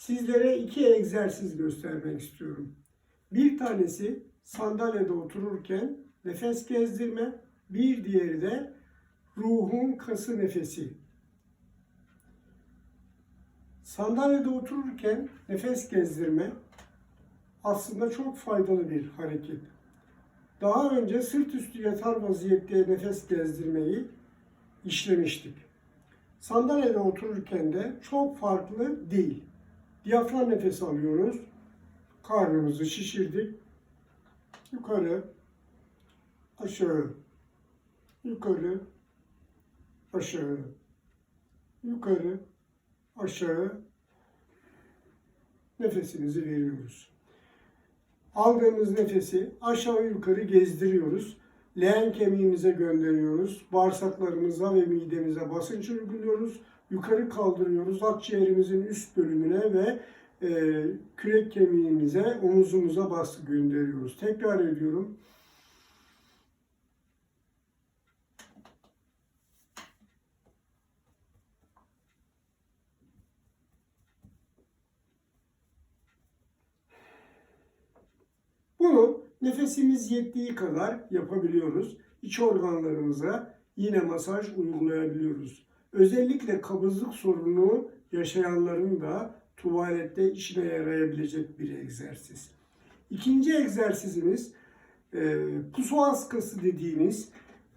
sizlere iki egzersiz göstermek istiyorum. Bir tanesi sandalyede otururken nefes gezdirme, bir diğeri de ruhun kası nefesi. Sandalyede otururken nefes gezdirme aslında çok faydalı bir hareket. Daha önce sırt üstü yatar vaziyette nefes gezdirmeyi işlemiştik. Sandalyede otururken de çok farklı değil. Diyafram nefes alıyoruz. Karnımızı şişirdik. Yukarı, aşağı, yukarı, aşağı, yukarı, aşağı nefesimizi veriyoruz. Aldığımız nefesi aşağı yukarı gezdiriyoruz. Leğen kemiğimize gönderiyoruz. Bağırsaklarımıza ve midemize basınç uyguluyoruz. Yukarı kaldırıyoruz. Akciğerimizin üst bölümüne ve e, kürek kemiğimize, omuzumuza baskı gönderiyoruz. Tekrar ediyorum. Bunu nefesimiz yettiği kadar yapabiliyoruz. İç organlarımıza yine masaj uygulayabiliyoruz. Özellikle kabızlık sorunu yaşayanların da tuvalette işine yarayabilecek bir egzersiz. İkinci egzersizimiz e, pusuas kası dediğimiz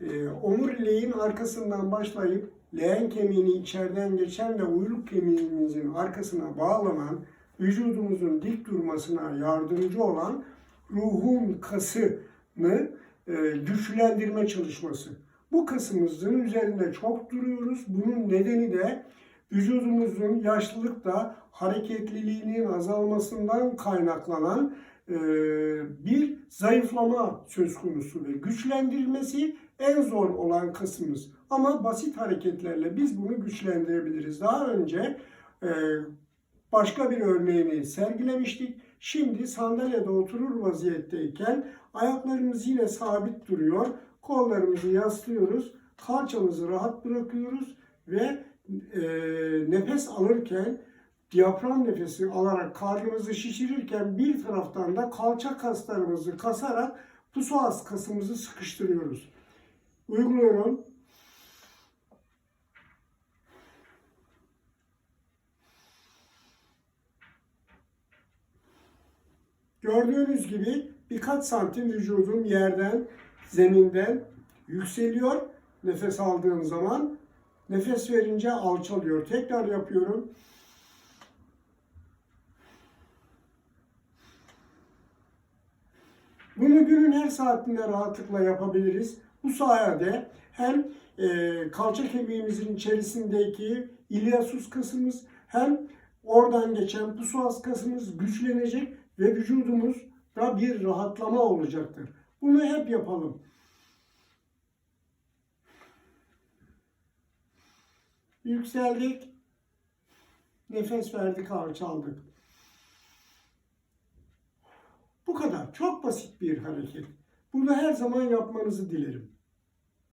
e, omuriliğin arkasından başlayıp leğen kemiğini içeriden geçen ve uyluk kemiğimizin arkasına bağlanan vücudumuzun dik durmasına yardımcı olan ruhun kasını e, güçlendirme çalışması. Bu kasımızın üzerinde çok duruyoruz. Bunun nedeni de vücudumuzun yaşlılıkta hareketliliğinin azalmasından kaynaklanan e, bir zayıflama söz konusu ve güçlendirilmesi en zor olan kasımız. Ama basit hareketlerle biz bunu güçlendirebiliriz. Daha önce e, başka bir örneğini sergilemiştik. Şimdi sandalyede oturur vaziyetteyken ayaklarımız yine sabit duruyor. Kollarımızı yaslıyoruz. Kalçamızı rahat bırakıyoruz ve e, nefes alırken diyafram nefesi alarak karnımızı şişirirken bir taraftan da kalça kaslarımızı kasarak psoas kasımızı sıkıştırıyoruz. Uyguluyorum. Gördüğünüz gibi birkaç santim vücudum yerden, zeminden yükseliyor. Nefes aldığım zaman nefes verince alçalıyor. Tekrar yapıyorum. Bunu günün her saatinde rahatlıkla yapabiliriz. Bu sayede hem e, kalça kemiğimizin içerisindeki iliasus kasımız hem oradan geçen psoas kasımız güçlenecek ve vücudumuzda bir rahatlama olacaktır. Bunu hep yapalım. Yükseldik. Nefes verdik, alçaldık. Bu kadar. Çok basit bir hareket. Bunu her zaman yapmanızı dilerim.